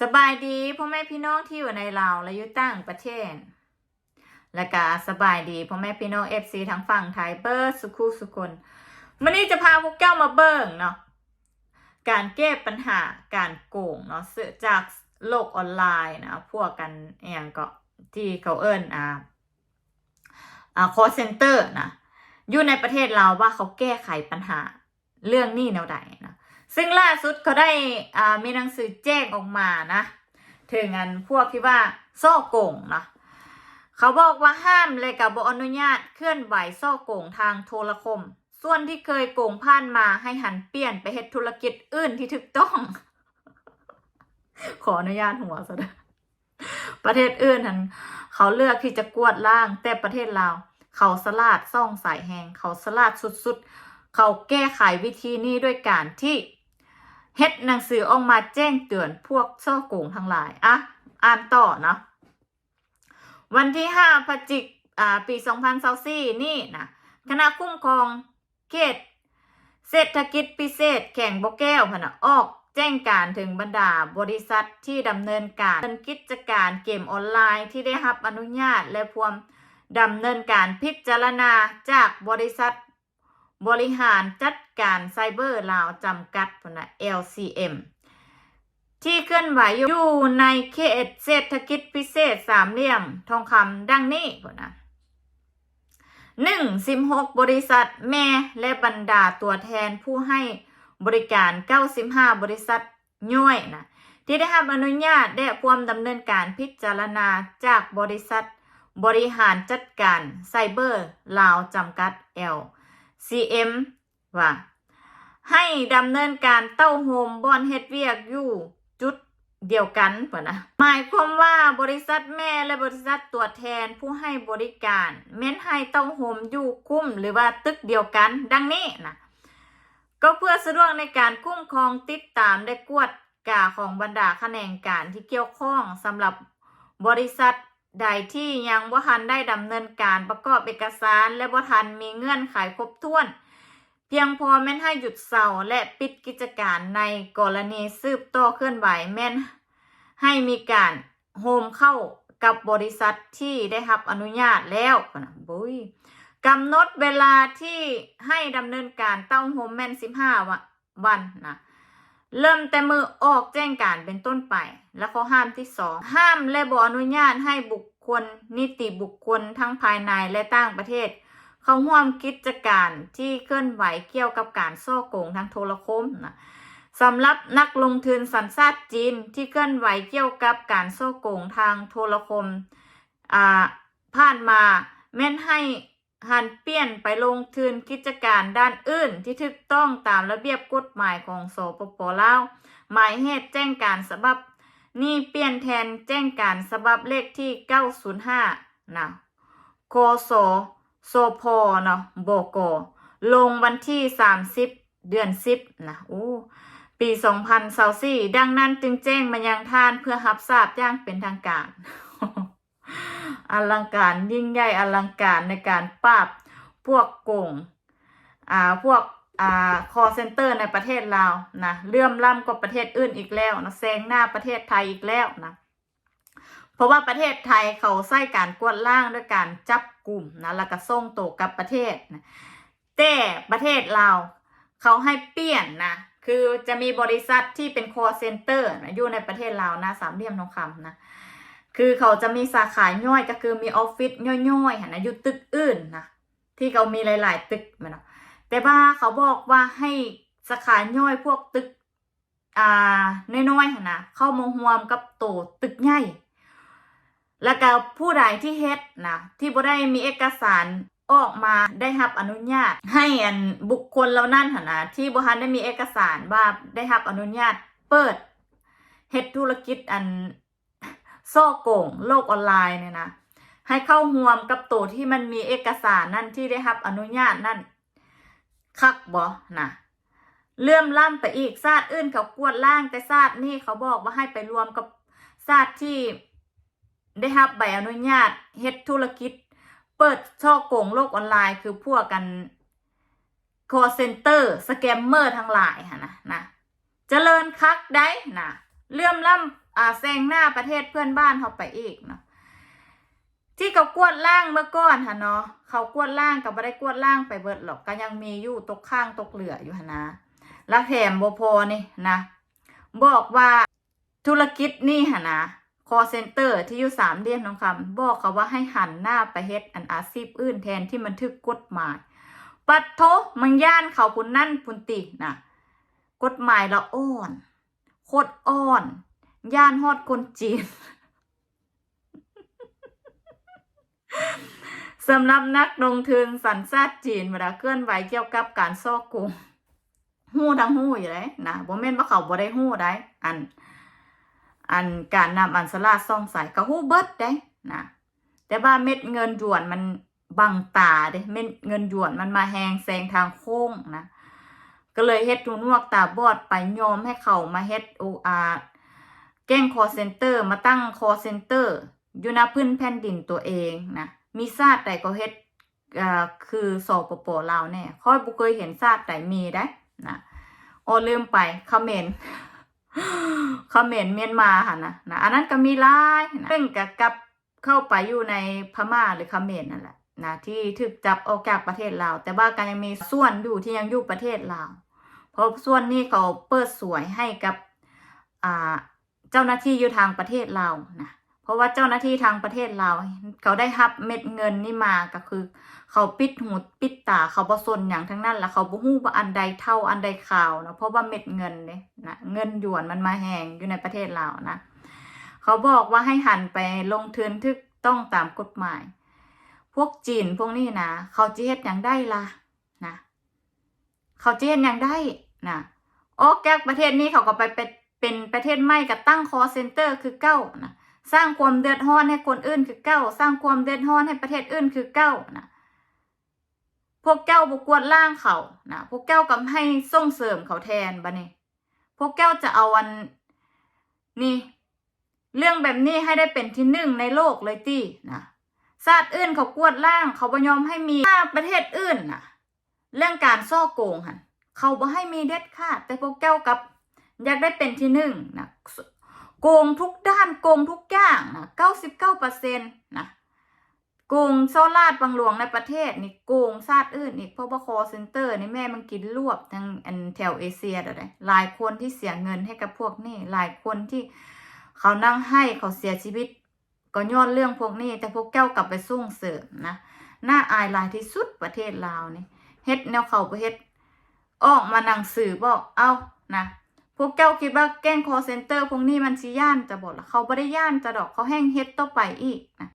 สบายดีพ่อแม่พี่น้องที่อยู่ในลาวและอยู่ต่างประเทศ และก็สบายดีพ่อแม่พี่น้องเอฟซีทั้งฝั่งไทยเบิร์สุขุสุคนวันนี้จะพาพวกเจ้ามาเบิ่งเนาะการแก้ปัญหาการโกงเนาะสื่อจากโลกออนไลน์นะพวกกันเองก็ที่เขาเอิ้นอ่าอ่า call center นะอยู่ในประเทศเราวว่าเขาแก้ไขปัญหาเรื่องนี้แนวใดนะ ซึ่งล่าสุดเขาได้มีหนังสือแจ้งออกมานะถึงอันพวกที่ว่าซ่อโกงนะเขาบอกว่าห้ามเลยกับบอนุญาตเคลื่อนไหวซ่อโกงทางโทรคม ส่วนที่เคยโกงผ่านมาให้หันเปลี่ยนไปเฮ็ดธุรกิจอื่นที่ถูกต้อง ขออนุญาตหัวซะนะประเทศอื่นนั้นเขาเลือกที่จะกวดล่าง แต่ประเทศเราวเขาสลาดซ่องสายแหงเขาสลาดสุดๆ เขาแก้ไขวิธีนี้ด้วยการที่ เฮ็ดหนังสือออกมาแจ้งเตือนพวกซ่อโกงทั้งหลายอะอ่านต่อเนาะวันที่5พฤศจิกอ่าปี2024นี่นะคณะคุ้มครองเขตเศรษฐกิจพิเศษแข่งบ่แก้วพนะออกแจ้งการถึงบรรดาบริษัทที่ดำเนินการเป็นกิจการเกมออนไลน์ที่ได้รับอนุญาตและพวมดำเนินการพิจารณาจากบริษัท บริหารจัดการไซเบอร์ลาวจำกัดพนนะ LCM ที่เคลื่อนไหวอยู่ในเขตเศรษฐกิจพิเศษสามเหลี่ยมทองคำดังนี้พนะหนึ่งสิบหกบริษัทแม่และบรรดาตัวแทนผู้ให้บริการเก้าสิบห้าบริษัทย่อยนะที่ได้รับอนุญาตและควมดำเนินการพิจารณาจากบริษัท บริหารจัดการไซเบอร์ลาวจำกัด L CM ว่า ให้ดำเนินการเต้าโฮมบอนเฮ็ดเวียกอยู่จุดเดียวกันเปนะหมายความว่าบริษัทแม่และบริษัทตัวแทนผู้ให้บริการแม้นให้เต้าโฮมอยู่คุ้มหรือว่าตึกเดียวกัน ดังนี้นะก็เพื่อสะดวกในการคุ้มครองติดตามและกวดกาของบรรดาแขนงการที่เกี่ยวข้องสำหรับบริษัท ใดที่ยังบ่ทันได้ดำเนินการประกอบเอกสาร และบ่ทันมีเงื่อนไขครบถ้วน เพียงพอแม่นให้หยุดเสาร์และปิดกิจการในกรณีสืบต่อเคลื่อนไหวแม่นให้มีการโฮมเข้ากับบริษัทที่ได้รับอนุญาตแล้วนะบุยกำหนดเวลาที่ให้ดำเนินการเต้าโฮมแม่น15วะวันนะ เริ่มแต่มือออกแจ้งการเป็นต้นไป และข้อห้ามที่สองห้ามและบออนุญาตให้บุคคล นิติบุคคลทั้งภายในและต่างประเทศ เข้าร่วมกิจการที่เคลื่อนไหวเกี่ยวกับการซ่อโกงทางโทรคมนะสำหรับนักลงทุนสัญชาติจีนที่เคลื่อนไหวเกี่ยวกับการซ่อโกงทางโทรคมอ่าผ่านมาแม่นให้ หันเปลี่ยนไปลงทุนกิจการด้านอื่นที่ถูกต้องตามระเบียบกฎหมายของสปปลาว หมายเหตุแจ้งการฉบับ นี่เปลี่ยนแทนแจ้งการฉบับเลขที่ 905นะโคโสโซพอเนาะโบโกลงวันที่ 30 เดือน 10นะโอ้ปี 2024ดังนั้นจึงแจ้งมายังท่านเพื่อรับทราบอย่างเป็นทางการ อลังการยิ่งใหญ่อลังการในการปราบพวกโกงอ่าพวกอ่า call center ในประเทศลาวนะเลื่อมล้ำกว่าประเทศอื่นอีกแล้วนะแซงหน้าประเทศไทยอีกแล้วนะเพราะว่าประเทศไทยเขาใส่การกวดล่างด้วยการจับกลุ่มนะแล้วก็ส่งตัวกับประเทศนะแต่ประเทศลาวเขาให้เปลี่ยนนะคือจะมีบริษัทที่เป็น call center นะอยู่ในประเทศลาวนะสามเหลี่ยมทองคำนะ คือเขาจะมีสาขาย่อยก็คือมีออฟฟิศย่อยๆหันนะอยู่ตึกอื่นนะที่เขามีหลาย ๆ ตึกมันนะแต่ว่าเขาบอกว่าให้สาขาย่อยพวกตึกอ่าน้อยๆหันนะเข้ามาหวมกับโตตึกใหญ่แล้วก็ผู้ใดที่เฮ็ดนะที่บ่ได้มีเอกสารออกมาได้รับอนุญาต ให้อันบุคคลเหล่านั้นหันนะที่บ่ทันได้มีเอกสารว่าได้รับอนุญาตเปิดเฮ็ดธุรกิจอัน โซ่โกงโลกออนไลน์เนี่ยนะให้เข้าห่วมกับตัวที่มันมีเอกสารนั่นที่ได้รับอนุญาตนั่นคักบ่นะเลื่อมล่ำไปอีกศาสตร์อื่นเขากวดล่างแต่ศาสตร์นี่เขาบอกว่าให้ไปรวมกับศาสตร์ที่ได้รับใบอนุญาตเฮ็ดธุรกิจ เปิดช่อโกงโลกออนไลน์ คือพวกกัน call center สแกมเมอร์ทั้งหลายค่ะนะนะเจริญคักได้นะเลื่อมล้ำ อ่าแซงหน้าประเทศเพื่อนบ้านเขาไปอีกเนาะที่เขากวดล่างเมื่อก่อนค่ะเนาะเขากวดล่างกับไม่ได้กวดล่างไปเบิดหรอกก็ยังมีอยู่ตกข้างตกเหลืออยู่หนนะแล้วแถมโบพอนี่นะ บอกว่าธุรกิจนี่หนนะ call center ที่อยู่สามเหลี่ยมทองคำบอกเขาว่าให้หันหน้าไปเฮ็ดอันอาชีพอื่นแทนที่มันทึกกฎหมาย ปัดโทมังย่านเขาพุนนั่นพุนตินะกฎหมายละอ่อนโคตรอ่อน ย่านฮอดคนจีนสำหรับนักลงทุนสัญชาติจีนเวลาเคลื่อนไหวเกี่ยวกับการซ่อโกงหู้ทั้งหู้อยู่เลยนะบ่แม่นว่าเขาบ่ได้หู้ได้ อัน อันการนำอันสลาซ่องใส่ก็หู้เบิดได้นะแต่ว่าเม็ดเงินหยวนมันบังตาเด้เม็ดเงินหยวนมันมาแหงแซงทางโค้งนะก็เลยเฮ็ดหูนวกตาบอดไปยอมให้เขามาเฮ็ดโออา แก้งคอเซ็นเตอร์มาตั้งคอเซ็นเตอร์อยู่ณพื้นแผ่นดินตัวเองนะมีชาติใดก็เฮ็ดคือสปปลาวแน่ค่อยบ่เคยเห็นชาติใดมีได้นะโอลืมไปเขมรเขมรเมียนมาค่ะนะนะอันนั้นก็มีลายนะซึ่งกับกับเข้าไปอยู่ในพม่าหรือเขมรนั่นแหละนะที่ถูกจับออกจากประเทศลาวแต่ว่าก็ยังมีส่วนอยู่ที่ยังอยู่ประเทศลาวเพราะส่วนนี้เขาเปิดสวยให้กับอ่า เจ้าหน้าที่อยู่ทางประเทศลานะเพราะว่าเจ้าหน้าที่ทางประเทศลาเขาได้รับเม็ดเงินนี่มาก็คือ เขาปิดหูปิดตาเขาบ่สนอย่างทั้งนั้นแล้วเขาบ่ฮู้ว่าอันใดเท่าอันใดข่าวนะเพราะว่าเม็ดเงินเนี่ยนะเงินหยวนมันมาแหงอยู่ในประเทศลานะเขาบอกว่าให้หันไปลงทุนทึกต้องตามกฎหมาย พวกจีนพวกนี้นะเขาจะเฮ็ดอย่างได้ล่ะนะเขาจะเฮ็ดอย่างได้นะออกจากประเทศนี้เขาก็ไปเป็น เป็นประเทศใหม่ก็ตั้งคอเซ็นเตอร์คือเก้านะสร้างความเดือดร้อนให้คนอื่นคือเก้าสร้างความเดือดร้อนให้ประเทศอื่นคือเก้านะพวกเก้าบกวดล่างเขานะพวกเก้าก็ให้ส่งเสริมเขาแทนบะนี่พวกเก้าจะเอาวันนี่ เรื่องแบบนี้ให้ได้เป็นที่หนึ่งในโลกเลยตี้นะชาติอื่นเขากวดล่าง เขาบ่ยอมให้มีถ้าประเทศอื่นนะเรื่องการซ่อโกงหันเขาบ่ให้มีเด็ดขาดแต่พวกแก้วกับ อยากได้เป็นที่หนึ่งนะโกงทุกด้านโกงทุกอย่างนะเก้าสิบเก้าเปอร์เซ็นต์นะโกงโซลาดบางหลวงในประเทศนี่โกงชาติอื่นอีกเพราะว่าคอเซ็นเตอร์นี่แม่มันกินรวบทั้งอันแถวเอเชียเดี๋ยวได้หลายคนที่เสียเงินให้กับพวกนี้หลายคนที่เขานั่งให้เขาเสียชีวิต ก็ย้อนเรื่องพวกนี้แต่พวกแก้วกลับไปส่งเสริมนะน่าอายหลายที่สุดประเทศลาวนี่เฮ็ดแนวเขาไปเฮ็ดออกมาหนังสือบอกเอานะ พวกแก้วคิดว่าแก้งคอเซ็นเตอร์พวกนี้มันสิย่านจะบดละเขาไม่ได้ย่านจะดอกเขาแห้งเฮ็ดต่อไปอีกนะ